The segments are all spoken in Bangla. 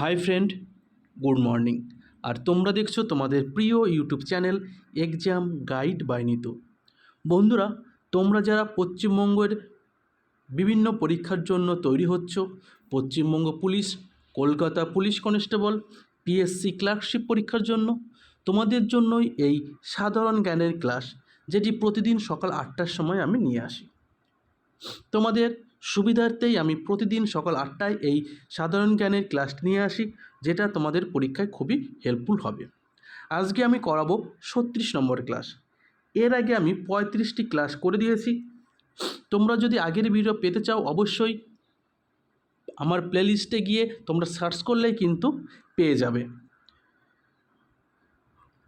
Hi friend, good morning. আর তোমরা দেখছ তোমাদের প্রিয় YouTube channel exam guide by Nitu. বন্ধুরা, তোমরা যারা পশ্চিমবঙ্গের বিভিন্ন পরীক্ষার জন্য তৈরি হচ্ছ, Paschimbanga police, Kolkata police constable, PSC clerkship পরীক্ষার জন্য, তোমাদের জন্যই এই সাধারণ জ্ঞানের ক্লাস, যেটি প্রতিদিন সকাল আটটার সময় আমি নিয়ে আসি। তোমাদের সুবিধার্থেই আমি প্রতিদিন সকাল আটটায় এই সাধারণ জ্ঞানের ক্লাস নিয়ে আসি, যেটা তোমাদের পরীক্ষায় খুবই হেল্পফুল হবে। আজকে আমি করাবো ছত্রিশ নম্বর ক্লাস। এর আগে আমি পঁয়ত্রিশটি ক্লাস করে দিয়েছি। তোমরা যদি আগের ভিডিও পেতে চাও, অবশ্যই আমার প্লেলিস্টে গিয়ে তোমরা সার্চ করলেই কিন্তু পেয়ে যাবে।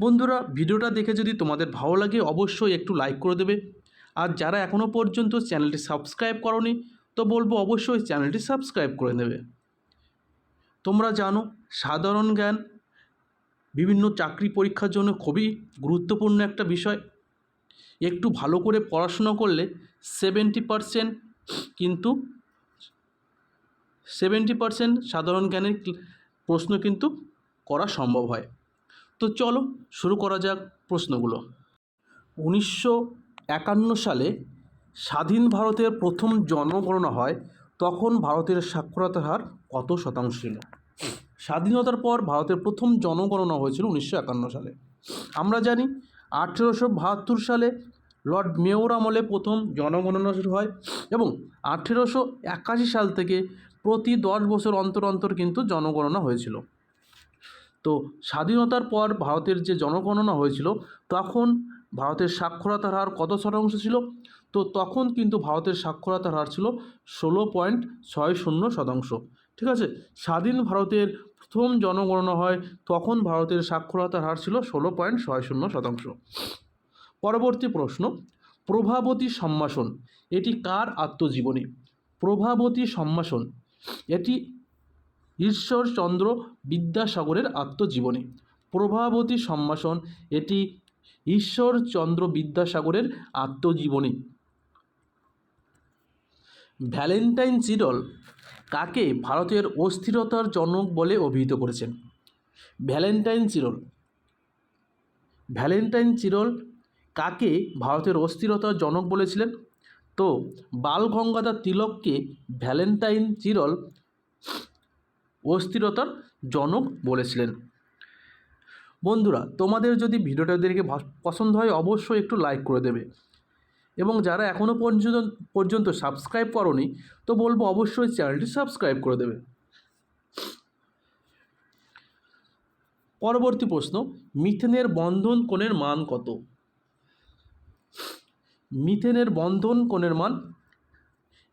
বন্ধুরা, ভিডিওটা দেখে যদি তোমাদের ভালো লাগে, অবশ্যই একটু লাইক করে দেবে। আর যারা এখনও পর্যন্ত চ্যানেলটি সাবস্ক্রাইব করনি তো বলব অবশ্যই চ্যানেলটি সাবস্ক্রাইব করে নেবে। তোমরা জানো, সাধারণ জ্ঞান বিভিন্ন চাকরি পরীক্ষার জন্য খুবই গুরুত্বপূর্ণ একটা বিষয়। একটু ভালো করে পড়াশোনা করলে সেভেন্টি পারসেন্ট কিন্তু, সেভেন্টি পারসেন্ট সাধারণ জ্ঞানের প্রশ্ন কিন্তু করা সম্ভব হয়। তো চলো শুরু করা যাক প্রশ্নগুলো। উনিশশো একান্ন সালে স্বাধীন ভারতের প্রথম জনগণনা হয়, তখন ভারতের সাক্ষরতার হার কত শতাংশ ছিল? স্বাধীনতার পর ভারতের প্রথম জনগণনা হয়েছিল উনিশশো একান্ন সালে। আমরা জানি, আঠেরোশো বাহাত্তর সালে লর্ড মেয়র আমলে প্রথম জনগণনা শুরু হয় এবং আঠেরোশো একাশি সাল থেকে প্রতি দশ বছর অন্তর অন্তর কিন্তু জনগণনা হয়েছিল। তো স্বাধীনতার পর ভারতের যে জনগণনা হয়েছিল, তখন ভারতের সাক্ষরতার হার কত শতাংশ ছিল? তো তখন কিন্তু ভারতের সাক্ষরতার হার ছিল ষোলো পয়েন্ট ছয় শূন্য শতাংশ। ঠিক আছে? স্বাধীন ভারতের প্রথম জনগণনা হয় তখন ভারতের সাক্ষরতার হার ছিল ষোলো পয়েন্ট ছয় শূন্য শতাংশ। পরবর্তী প্রশ্ন, প্রভাবতী সম্ভাষণ, এটি কার আত্মজীবনী? প্রভাবতী সম্ভাষণ, এটি ঈশ্বরচন্দ্র বিদ্যাসাগরের আত্মজীবনী। প্রভাবতী সম্ভাষণ, এটি ঈশ্বরচন্দ্র বিদ্যাসাগরের আত্মজীবনী। ভ্যালেন্টাইন চিরল কাকে ভারতের অস্থিরতার জনক বলে অভিহিত করেছেন? ভ্যালেন্টাইন চিরল ভ্যালেন্টাইন চিরল কাকে ভারতের অস্থিরতার জনক বলেছিলেন? তো, বাল গঙ্গাধর তিলককে ভ্যালেন্টাইন চিরল অস্থিরতার জনক বলেছিলেন। বন্ধুরা, তোমাদের যদি ভিডিওটা দেখে পছন্দ হয় অবশ্যই একটু লাইক করে দেবে। এবং যারা এখনও পর্যন্ত পর্যন্ত সাবস্ক্রাইব করনি, তো বলব অবশ্যই চ্যানেলটি সাবস্ক্রাইব করে দেবে। পরবর্তী প্রশ্ন, মিথেনের বন্ধন কোণের মান কত? মিথেনের বন্ধন কোণের মান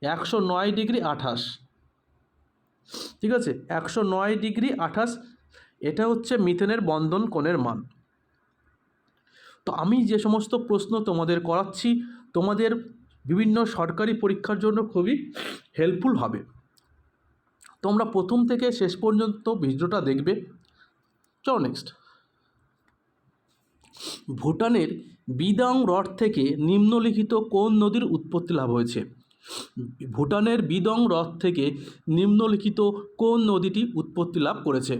একশো নয় ডিগ্রি আঠাশ। ঠিক আছে? একশো নয় ডিগ্রি আঠাশ, এটা হচ্ছে মিথেনের বন্ধন কোণের মান। তো আমি যে সমস্ত প্রশ্ন তোমাদের করাচ্ছি তোমাদের বিভিন্ন সরকারি পরীক্ষার জন্য খুবই হেল্পফুল হবে। তোমরা প্রথম থেকে শেষ পর্যন্ত ভিডিওটা দেখবে। চলো নেক্সট ভুটানের বিদাং হ্রদ থেকে নিম্নলিখিত কোন নদীর উৎপত্তি লাভ হয়েছে? ভুটানের বিদং হ্রদ থেকে নিম্নলিখিত কোন নদীটি উৎপত্তি লাভ করেছে?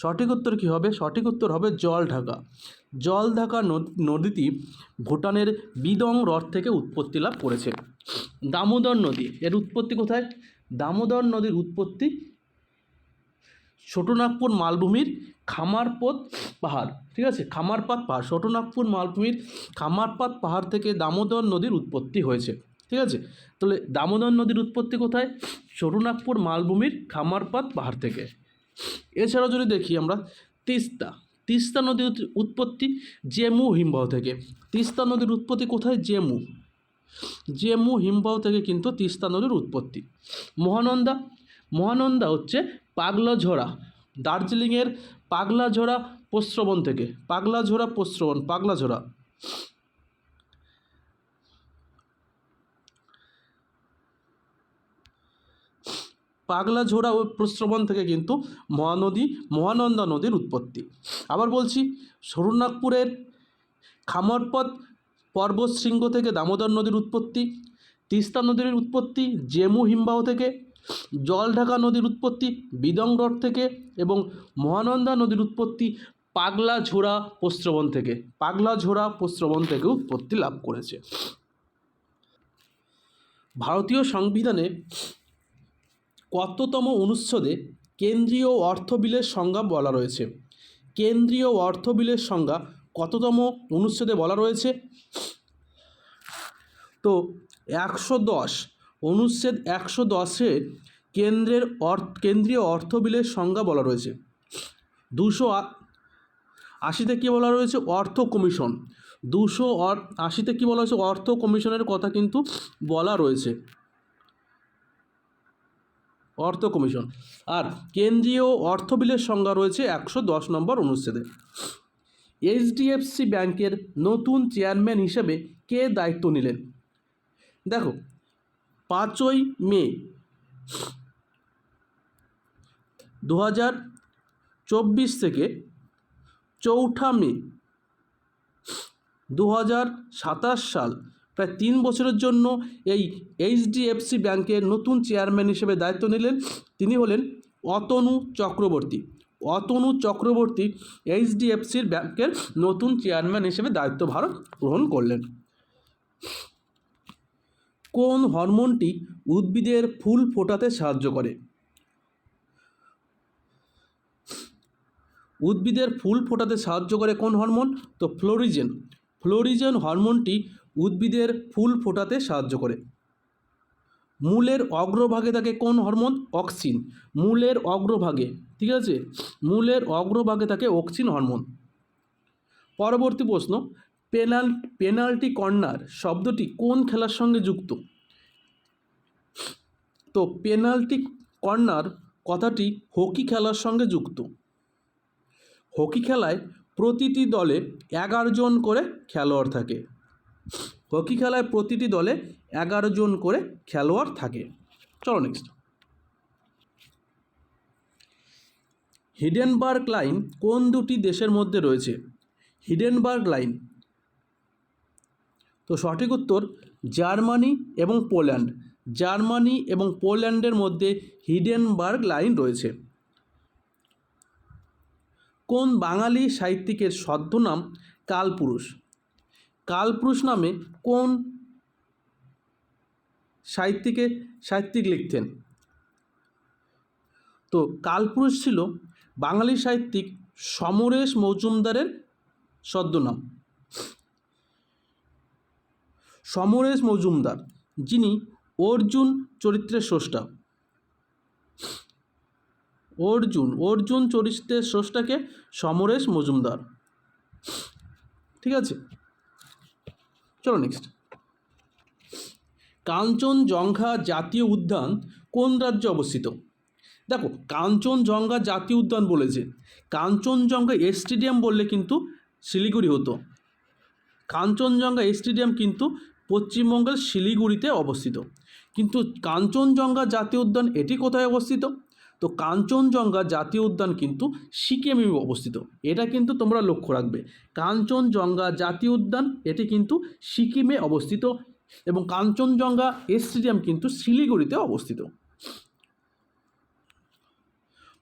সঠিক উত্তর কী হবে? সঠিক উত্তর হবে জল ঢাকা। জল ঢাকা নদীটি ভুটানের বিদং হ্রদ থেকে উৎপত্তি লাভ করেছে। দামোদর নদী, এর উৎপত্তি কোথায়? দামোদর নদীর উৎপত্তি ছোটনাগপুর মালভূমির খামারপথ পাহাড়, ঠিক আছে? খামারপাত পাহাড়, ছোটনাগপুর মালভূমির খামারপাত পাহাড় থেকে দামোদর নদীর উৎপত্তি হয়েছে, ঠিক আছে? তাহলে দামোদর নদীর উৎপত্তি কোথায়? ছোটনাগপুর মালভূমির খামারপাত পাহাড় থেকে। এছাড়াও যদি দেখি আমরা, তিস্তা। তিস্তা নদীর উৎপত্তি জেমু হিমবাহ থেকে। তিস্তা নদীর উৎপত্তি কোথায়? জেমু। জেমু হিমবাহ থেকে কিন্তু তিস্তা নদীর উৎপত্তি। মহানন্দা। মহানন্দা হচ্ছে পাগলাঝোড়া দার্জিলিংয়ের পাগলাঝোড়া প্রস্রবণ থেকে। পাগলাঝোড়া প্রস্রবণ পাগলাঝোড়া পাগলাঝোড়া ও প্রস্রবণ থেকে কিন্তু মহানদী, মহানন্দা নদীর উৎপত্তি। আবার বলছি সরুনাগপুরের খামরপথ পর্বত শৃঙ্গ থেকে দামোদর নদীর উৎপত্তি, তিস্তা নদীর উৎপত্তি, জেমু হিমবাহ থেকে, জলঢাকা নদীর উৎপত্তি বিদংরট থেকে এবং মহানন্দা নদীর উৎপত্তি পাগলা ঝোড়া প্রস্রবণ থেকে, পাগলা ঝোড়া প্রস্রবণ থেকে উৎপত্তি লাভ করেছে। ভারতীয় সংবিধানে কততম অনুচ্ছেদে কেন্দ্রীয় অর্থ বিলের সংজ্ঞা বলা রয়েছে? কেন্দ্রীয় অর্থ বিলের সংজ্ঞা কততম অনুচ্ছেদে বলা রয়েছে? তো একশো দশ, অনুচ্ছেদ একশো দশে কেন্দ্রের অর্থ, কেন্দ্রীয় অর্থ বিলের সংজ্ঞা বলা রয়েছে। দুশো আশিতে কী বলা রয়েছে? অর্থ কমিশন। দুশো আশিতে কী বলা হয়েছে? অর্থ কমিশনের কথা কিন্তু বলা রয়েছে। অর্থ কমিশন। আর কেন্দ্রীয় অর্থ বিলের সংজ্ঞা রয়েছে একশো দশ নম্বর অনুচ্ছেদে। এইচডিএফসি ব্যাংকের নতুন চেয়ারম্যান হিসেবে কে দায়িত্ব নিলেন? দেখো, পাঁচই মে দু হাজার চব্বিশ থেকে চৌঠা মে দু হাজার সাতাশ সাল প্রায় তিন বছরের জন্য এই এইচডিএফসি ব্যাংকের নতুন চেয়ারম্যান হিসেবে দায়িত্ব নিলেন। তিনি হলেন অতনু চক্রবর্তী। অতনু চক্রবর্তী এইচডিএফসির ব্যাংকের নতুন চেয়ারম্যান হিসেবে দায়িত্বভার গ্রহণ করলেন। কোন হরমোনটি উদ্ভিদের ফুল ফোটাতে সাহায্য করে? উদ্ভিদের ফুল ফোটাতে সাহায্য করে কোন হরমোন? তো ফ্লোরিজেন। ফ্লোরিজেন হরমোনটি উদ্ভিদের ফুল ফোটাতে সাহায্য করে। মূলের অগ্রভাগে থাকে কোন হরমোন? অক্সিন। মূলের অগ্রভাগে, ঠিক আছে? মূলের অগ্রভাগে থাকে অক্সিন হরমোন। পরবর্তী প্রশ্ন, পেনাল, পেনাল্টি কর্নার শব্দটি কোন খেলার সঙ্গে যুক্ত? তো পেনাল্টি কর্নার কথাটি হকি খেলার সঙ্গে যুক্ত। হকি খেলায় প্রতিটি দলে এগারো জন করে খেলোয়াড় থাকে। হকি খেলায় প্রতিটি দলে এগারো জন করে খেলোয়াড় থাকে। চলো নেক্সট হিডেনবার্গ লাইন কোন দুটি দেশের মধ্যে রয়েছে? Hindenburg line. তো সঠিক উত্তর, জার্মানি এবং পোল্যান্ড। জার্মানি এবং পোল্যান্ডের মধ্যে হিডেনবার্গ লাইন রয়েছে। কোন বাঙালি সাহিত্যিকের ছদ্মনাম কালপুরুষ? কালপুরুষ নামে কোন সাহিত্যিকে সাহিত্যিক লিখতেন? তো কালপুরুষ ছিল বাঙালি সাহিত্যিক সমরেশ মজুমদারের ছদ্মনাম সমরেশ মজুমদার, যিনি অর্জুন চরিত্রের স্রষ্টা। অর্জুন অর্জুন চরিত্রের স্রষ্টাকে সমরেশ মজুমদার। ঠিক আছে? চলো নেক্সট কাঞ্চনজঙ্ঘা জাতীয় উদ্যান কোন রাজ্যে অবস্থিত? দেখো, কাঞ্চনজঙ্ঘা জাতীয় উদ্যান বলেছে। কাঞ্চনজঙ্ঘা স্টেডিয়াম বললে কিন্তু শিলিগুড়ি হতো। কাঞ্চনজঙ্ঘা স্টেডিয়াম কিন্তু পশ্চিমবঙ্গের শিলিগুড়িতে অবস্থিত। কিন্তু কাঞ্চনজঙ্ঘা জাতীয় উদ্যান এটি কোথায় অবস্থিত? তো কাঞ্চনজঙ্ঘা জাতীয় উদ্যান কিন্তু সিকিমে অবস্থিত। এটা কিন্তু তোমরা লক্ষ্য রাখবে। কাঞ্চনজঙ্ঘা জাতীয় উদ্যান, এটি কিন্তু সিকিমে অবস্থিত এবং কাঞ্চনজঙ্ঘা স্টেডিয়াম কিন্তু শিলিগুড়িতে অবস্থিত।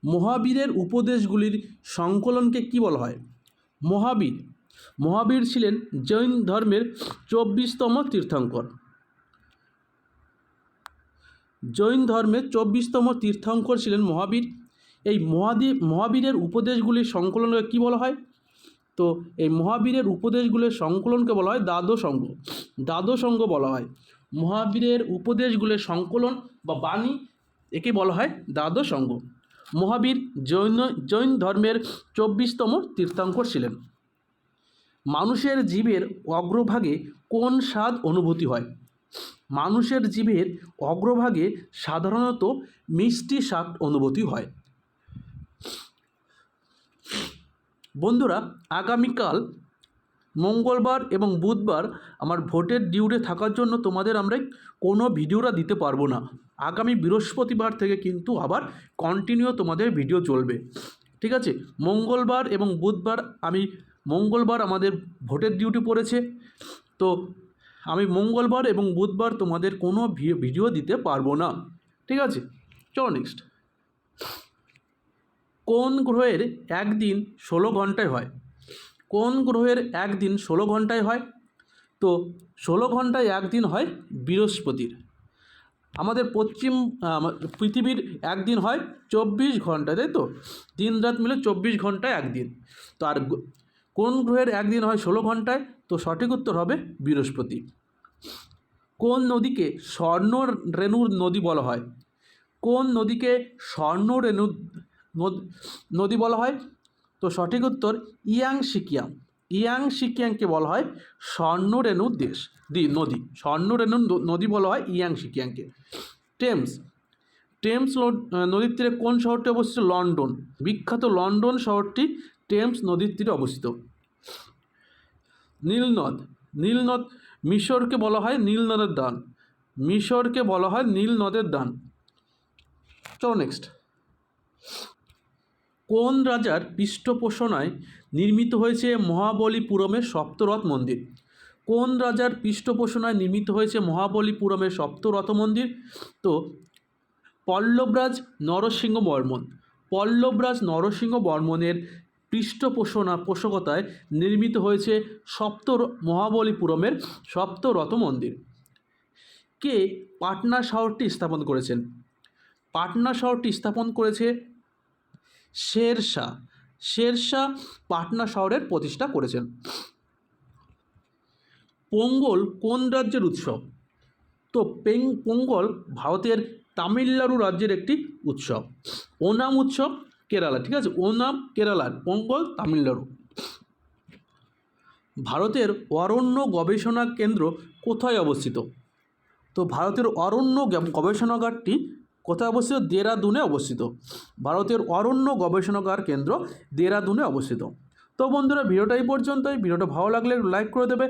মহাবীরের উপদেশগুলির সংকলনকে কি বলা হয়? মহাবীর। মহাবীর ছিলেন জৈন ধর্মের চব্বিশতম তীর্থঙ্কর। জৈন ধর্মের চব্বিশতম তীর্থঙ্কর ছিলেন মহাবীর। এই মহাদী, মহাবীরের উপদেশগুলির সংকলনকে কী বলা হয়? তো এই মহাবীরের উপদেশগুলির সংকলনকে বলা হয় দ্বাদশ অঙ্গ দ্বাদশ অঙ্গ বলা হয়। মহাবীরের উপদেশগুলির সংকলন বা বাণী একে বলা হয় দ্বাদশ অঙ্গ মহাবীর জৈন জৈন ধর্মের চব্বিশতম তীর্থঙ্কর ছিলেন। মানুষের জীবের অগ্রভাগে কোন স্বাদ অনুভূতি হয়? মানুষের জীবের অগ্রভাগে সাধারণত মিষ্টি স্বাদ অনুভূতি হয়। বন্ধুরা, আগামীকাল, মঙ্গলবার এবং বুধবার আমার ভোটের ডিউরে থাকার জন্য তোমাদের আমরা কোনো ভিডিওটা দিতে পারব না। আগামী বৃহস্পতিবার থেকে কিন্তু আবার কন্টিনিউ তোমাদের ভিডিও চলবে। ঠিক আছে? মঙ্গলবার এবং বুধবার আমি, মঙ্গলবার আমাদের ভোটের ডিউটি পড়েছে। তো আমি মঙ্গলবার এবং বুধবার তোমাদের কোনো ভিডিও দিতে পারব না। ঠিক আছে? চলো নেক্সট কোন গ্রহের একদিন ষোলো ঘন্টায় হয়? কোন গ্রহের একদিন ষোলো ঘন্টায় হয়? তো ষোলো ঘন্টায় একদিন হয় বৃহস্পতির। আমাদের পশ্চিম পৃথিবীর একদিন হয় চব্বিশ ঘণ্টা তাই তো? দিন রাত মিলে চব্বিশ ঘন্টায় একদিন। তো আর কোন গ্রহের একদিন হয় ষোলো ঘন্টায়? তো সঠিক উত্তর হবে বৃহস্পতি। কোন নদীকে স্বর্ণ রেণুর নদী বলা হয়? কোন নদীকে স্বর্ণ রেণু নদী বলা হয়? তো সঠিক উত্তর ইয়াং সিকিয়াং ইয়াং সিকিয়াংকে বলা হয় স্বর্ণরেণুর দেশ, দি, নদী। স্বর্ণরেণু ন- নদী বলা হয় ইয়াং সিকিয়াংকে টেমস টেমস নদীর তীরে কোন শহরটি অবস্থিত? লন্ডন। বিখ্যাত লন্ডন শহরটি টেমস নদীর তীরে অবস্থিত। নীলনদ। নীলনদ মিশরকে বলা হয় নীল নদের দান। মিশরকে বলা হয় নীল নদের দান। চলো নেক্সট কোন রাজার পৃষ্ঠপোষণায় নির্মিত হয়েছে মহাবলীপুরমের সপ্তরথ মন্দির? কোন রাজার পৃষ্ঠপোষণায় নির্মিত হয়েছে মহাবলীপুরমের সপ্তরথ মন্দির? তো, পল্লবরাজ নরসিংহ বর্মন পল্লবরাজ নরসিংহ বর্মনের পৃষ্ঠপোষণা পোষকতায় নির্মিত হয়েছে সপ্ত মহাবলীপুরমের সপ্তরত মন্দির। কে পাটনা শহরটি স্থাপন করেছেন? পাটনা শহরটি স্থাপন করেছে শেরশাহ। শেরশাহ পাটনা শহরের প্রতিষ্ঠা করেছেন। পোঙ্গল কোন রাজ্যের উৎসব? তো পেং, পোঙ্গল ভারতের তামিলনাড়ু রাজ্যের একটি উৎসব। ওনাম উৎসব কেরালা, ঠিক আছে? ওনাম কেরালার পঙ্গল তামিলনাড়ু। ভারতের অরণ্য গবেষণা কেন্দ্র কোথায় অবস্থিত? তো ভারতের অরণ্য গবেষণাগারটি কোথায় অবস্থিত? দেরাদুনে অবস্থিত। ভারতের অরণ্য গবেষণাগার কেন্দ্র দেরাদুনে অবস্থিত। তো বন্ধুরা, ভিডিওটা এই পর্যন্তই। ভিডিওটা ভালো লাগলে লাইক করে দেবে।